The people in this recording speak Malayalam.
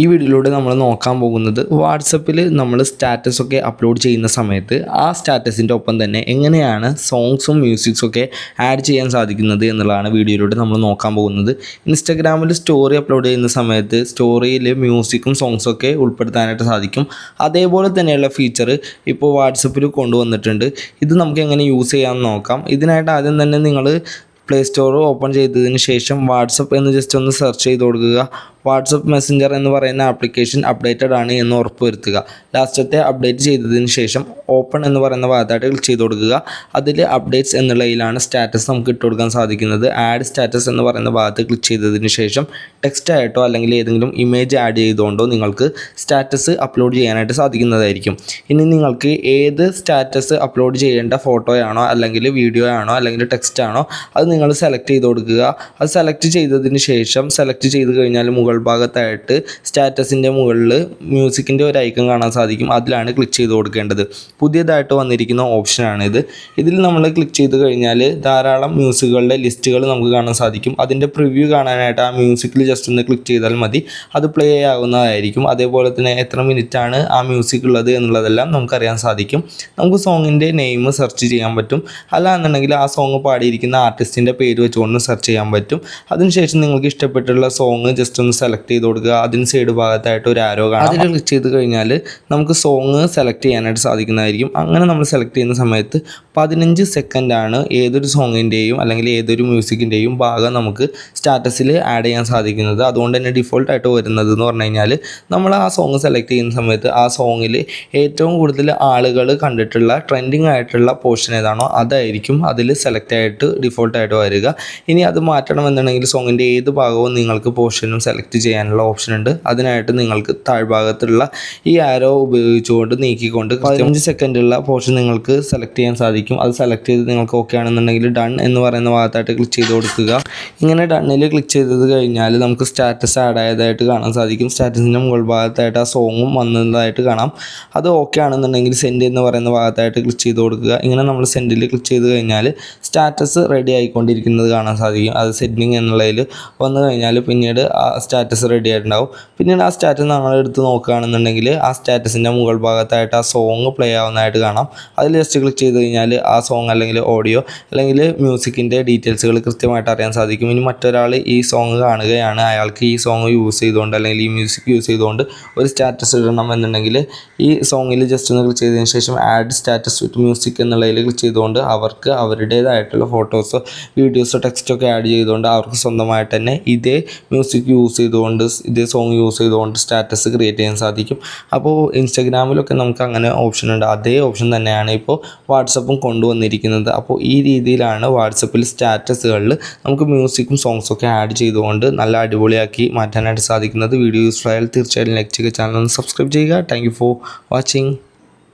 ഈ വീഡിയോയിലൂടെ നമ്മൾ നോക്കാൻ പോകുന്നത് വാട്സപ്പിൽ നമ്മൾ സ്റ്റാറ്റസ് ഒക്കെ അപ്ലോഡ് ചെയ്യുന്ന സമയത്ത് ആ സ്റ്റാറ്റസിന്റെ ഒപ്പം തന്നെ എങ്ങനെയാണ് സോങ്സും മ്യൂസിക്സും ഒക്കെ ആഡ് ചെയ്യാൻ സാധിക്കുന്നത് എന്നുള്ളതാണ് വീഡിയോയിലൂടെ നമ്മൾ നോക്കാൻ പോകുന്നത്. ഇൻസ്റ്റഗ്രാമിൽ സ്റ്റോറി അപ്ലോഡ് ചെയ്യുന്ന സമയത്ത് സ്റ്റോറിയിൽ മ്യൂസിക്കും സോങ്സും ഒക്കെ ഉൾപ്പെടുത്താനായിട്ട് സാധിക്കും. അതേപോലെ തന്നെയുള്ള ഫീച്ചർ ഇപ്പോൾ വാട്സപ്പിൽ കൊണ്ടുവന്നിട്ടുണ്ട്. ഇത് നമുക്ക് എങ്ങനെ യൂസ് ചെയ്യാമെന്ന് നോക്കാം. ഇതിനായിട്ട് ആദ്യം തന്നെ നിങ്ങൾ പ്ലേ സ്റ്റോർ ഓപ്പൺ ചെയ്തതിന് ശേഷം വാട്സപ്പ് എന്ന് ജസ്റ്റ് ഒന്ന് സെർച്ച് ചെയ്ത് കൊടുക്കുക. വാട്സപ്പ് മെസ്സഞ്ചർ എന്ന് പറയുന്ന ആപ്ലിക്കേഷൻ അപ്ഡേറ്റഡ് ആണ് എന്ന് ഉറപ്പുവരുത്തുക. ലാസ്റ്റത്തെ അപ്ഡേറ്റ് ചെയ്തതിന് ശേഷം ഓപ്പൺ എന്ന് പറയുന്ന ഭാഗത്തായിട്ട് ക്ലിക്ക് ചെയ്ത് കൊടുക്കുക. അതിൽ അപ്ഡേറ്റ്സ് എന്നുള്ളതിലാണ് സ്റ്റാറ്റസ് നമുക്ക് ഇട്ട് കൊടുക്കാൻ സാധിക്കുന്നത്. ആഡ് സ്റ്റാറ്റസ് എന്ന് പറയുന്ന ഭാഗത്ത് ക്ലിക്ക് ചെയ്തതിന് ശേഷം ടെക്സ്റ്റ് ആയിട്ടോ അല്ലെങ്കിൽ ഏതെങ്കിലും ഇമേജ് ആഡ് ചെയ്തുകൊണ്ടോ നിങ്ങൾക്ക് സ്റ്റാറ്റസ് അപ്ലോഡ് ചെയ്യാനായിട്ട് സാധിക്കുന്നതായിരിക്കും. ഇനി നിങ്ങൾക്ക് ഏത് സ്റ്റാറ്റസ് അപ്ലോഡ് ചെയ്യേണ്ട ഫോട്ടോയാണോ അല്ലെങ്കിൽ വീഡിയോ ആണോ അല്ലെങ്കിൽ ടെക്സ്റ്റ് ആണോ അത് നിങ്ങൾ സെലക്ട് ചെയ്ത് കൊടുക്കുക. അത് സെലക്ട് ചെയ്തതിന് ശേഷം സെലക്ട് ചെയ്ത് കഴിഞ്ഞാൽ ഭാഗത്തായിട്ട് സ്റ്റാറ്റസിന്റെ മുകളിൽ മ്യൂസിക്കിന്റെ ഒരു ഐക്കൺ കാണാൻ സാധിക്കും. അതിലാണ് ക്ലിക്ക് ചെയ്ത് കൊടുക്കേണ്ടത്. പുതിയതായിട്ട് വന്നിരിക്കുന്ന ഓപ്ഷനാണിത് ഇതിൽ നമ്മൾ ക്ലിക്ക് ചെയ്ത് കഴിഞ്ഞാൽ ധാരാളം മ്യൂസിക്കുകളുടെ ലിസ്റ്റുകൾ നമുക്ക് കാണാൻ സാധിക്കും. അതിന്റെ പ്രിവ്യൂ കാണാനായിട്ട് ആ മ്യൂസിക്കിൽ ജസ്റ്റ് ഒന്ന് ക്ലിക്ക് ചെയ്താൽ മതി. അത് പ്ലേ ആകുന്നതായിരിക്കും അതേപോലെ തന്നെ എത്ര മിനിറ്റാണ് ആ മ്യൂസിക് ഉള്ളത് എന്നുള്ളതെല്ലാം നമുക്കറിയാൻ സാധിക്കും. നമുക്ക് സോങ്ങിന്റെ നെയിം സെർച്ച് ചെയ്യാൻ പറ്റും. അല്ല എന്നുണ്ടെങ്കിൽ ആ സോങ് പാടിയിരിക്കുന്ന ആർട്ടിസ്റ്റിന്റെ പേര് വെച്ചുകൊണ്ട് സെർച്ച് ചെയ്യാൻ പറ്റും. അതിനുശേഷം നിങ്ങൾക്ക് ഇഷ്ടപ്പെട്ടുള്ള സോങ് ജസ്റ്റ് ഒന്ന് സെലക്ട് ചെയ്ത് കൊടുക്കുക. അതിന് സൈഡ് ഭാഗത്തായിട്ട് ഒരു ആരോ കാണാം. അതിൽ ക്ലിക്ക് ചെയ്ത് കഴിഞ്ഞാൽ നമുക്ക് സോങ് സെലക്ട് ചെയ്യാനായിട്ട് സാധിക്കുന്നതായിരിക്കും. അങ്ങനെ നമ്മൾ സെലക്ട് ചെയ്യുന്ന സമയത്ത് പതിനഞ്ച് സെക്കൻഡാണ് ഏതൊരു സോങ്ങിന്റെയും അല്ലെങ്കിൽ ഏതൊരു മ്യൂസിക്കിന്റെയും ഭാഗം നമുക്ക് സ്റ്റാറ്റസിൽ ആഡ് ചെയ്യാൻ സാധിക്കുന്നത്. അതുകൊണ്ട് തന്നെ ഡിഫോൾട്ടായിട്ട് വരുന്നത് എന്ന് പറഞ്ഞു കഴിഞ്ഞാൽ നമ്മൾ ആ സോങ് സെലക്ട് ചെയ്യുന്ന സമയത്ത് ആ സോങ്ങിൽ ഏറ്റവും കൂടുതൽ ആളുകൾ കണ്ടിട്ടുള്ള ട്രെൻഡിങ് ആയിട്ടുള്ള പോർഷൻ ഏതാണോ അതായിരിക്കും അതിൽ സെലക്ട് ആയിട്ട് ഡിഫോൾട്ടായിട്ട് വരിക. ഇനി അത് മാറ്റണമെന്നുണ്ടെങ്കിൽ സോങ്ങിന്റെ ഏത് ഭാഗവും നിങ്ങൾക്ക് പോർഷനും സെലക്ട് ചെയ്യാനുള്ള ഓപ്ഷൻ ഉണ്ട്. അതിനായിട്ട് നിങ്ങൾക്ക് താഴ്ഭാഗത്തുള്ള ഈ ആരോ ഉപയോഗിച്ചുകൊണ്ട് നീക്കിക്കൊണ്ട് പതിനഞ്ച് സെക്കൻഡുള്ള പോർഷൻ നിങ്ങൾക്ക് സെലക്ട് ചെയ്യാൻ സാധിക്കും. അത് സെലക്ട് ചെയ്ത് നിങ്ങൾക്ക് ഓക്കെ ആണെന്നുണ്ടെങ്കിൽ ഡൺ എന്ന് പറയുന്ന ഭാഗത്തായിട്ട് ക്ലിക്ക് ചെയ്ത് കൊടുക്കുക. ഇങ്ങനെ ഡണ്ണിൽ ക്ലിക്ക് ചെയ്തത് കഴിഞ്ഞാൽ നമുക്ക് സ്റ്റാറ്റസ് ആഡ് ആയതായിട്ട് കാണാൻ സാധിക്കും. സ്റ്റാറ്റസിന്റെ മുകൾ ഭാഗത്തായിട്ട് ആ സോങ്ങും വന്നതായിട്ട് കാണാം. അത് ഓക്കെ ആണെന്നുണ്ടെങ്കിൽ സെൻഡ് എന്ന് പറയുന്ന ഭാഗത്തായിട്ട് ക്ലിക്ക് ചെയ്ത് കൊടുക്കുക. ഇങ്ങനെ നമ്മൾ സെൻഡിൽ ക്ലിക്ക് ചെയ്ത് കഴിഞ്ഞാൽ സ്റ്റാറ്റസ് റെഡി ആയിക്കൊണ്ടിരിക്കുന്നത് കാണാൻ സാധിക്കും. അത് സെൻഡിങ് എന്നുള്ളതിൽ വന്നു കഴിഞ്ഞാൽ പിന്നീട് ആ സ്റ്റാറ്റസ് റെഡി ആയിട്ടുണ്ടാവും. പിന്നീട് ആ സ്റ്റാറ്റസ് നമ്മൾ എടുത്ത് നോക്കുകയാണെന്നുണ്ടെങ്കിൽ ആ സ്റ്റാറ്റസിന്റെ മുകൾ ഭാഗത്തായിട്ട് ആ സോങ് പ്ലേ ആവുന്നതായിട്ട് കാണാം. അതിൽ ജസ്റ്റ് ക്ലിക്ക് ചെയ്ത് കഴിഞ്ഞാൽ ആ സോങ് അല്ലെങ്കിൽ ഓഡിയോ അല്ലെങ്കിൽ മ്യൂസിക്കിന്റെ ഡീറ്റെയിൽസുകൾ കൃത്യമായിട്ട് അറിയാൻ സാധിക്കും. ഇനി മറ്റൊരാൾ ഈ സോങ് കാണുകയാണ്. അയാൾക്ക് ഈ സോങ് യൂസ് ചെയ്തുകൊണ്ട് അല്ലെങ്കിൽ ഈ മ്യൂസിക് യൂസ് ചെയ്തുകൊണ്ട് ഒരു സ്റ്റാറ്റസ് ഇടണം എന്നുണ്ടെങ്കിൽ ഈ സോങ്ങിൽ ജസ്റ്റ് ഒന്ന് ക്ലിക്ക് ചെയ്തതിന് ശേഷം ആഡ് സ്റ്റാറ്റസ് വിത്ത് മ്യൂസിക് എന്നുള്ളതിൽ ക്ലിക്ക് ചെയ്തുകൊണ്ട് അവർക്ക് അവരുടേതായിട്ടുള്ള ഫോട്ടോസോ വീഡിയോസോ ടെക്സ്റ്റോ ഒക്കെ ആഡ് ചെയ്തുകൊണ്ട് അവർക്ക് സ്വന്തമായിട്ട് തന്നെ ഇതേ മ്യൂസിക് യൂസ് ചെയ്തുകൊണ്ട് ഇതേ സോങ് യൂസ് ചെയ്തുകൊണ്ട് സ്റ്റാറ്റസ് ക്രിയേറ്റ് ചെയ്യാൻ സാധിക്കും. അപ്പോൾ ഇൻസ്റ്റഗ്രാമിലൊക്കെ നമുക്ക് അങ്ങനെ ഓപ്ഷൻ ഉണ്ട്. അതേ ഓപ്ഷൻ തന്നെയാണ് ഇപ്പോൾ വാട്സപ്പും കൊണ്ടുവന്നിരിക്കുന്നത്. അപ്പോൾ ഈ രീതിയിലാണ് വാട്സപ്പിൽ സ്റ്റാറ്റസുകളിൽ നമുക്ക് മ്യൂസിക്കും സോങ്സും ഒക്കെ ആഡ് ചെയ്തുകൊണ്ട് നല്ല അടിപൊളിയാക്കി മാറ്റാനായിട്ട് സാധിക്കുന്നത്. വീഡിയോ യൂസ്ഫുൾ ആയാൽ തീർച്ചയായിട്ടും ലൈക്ക് ചാനൽ ഒന്ന് സബ്സ്ക്രൈബ് ചെയ്യുക. Thank for watching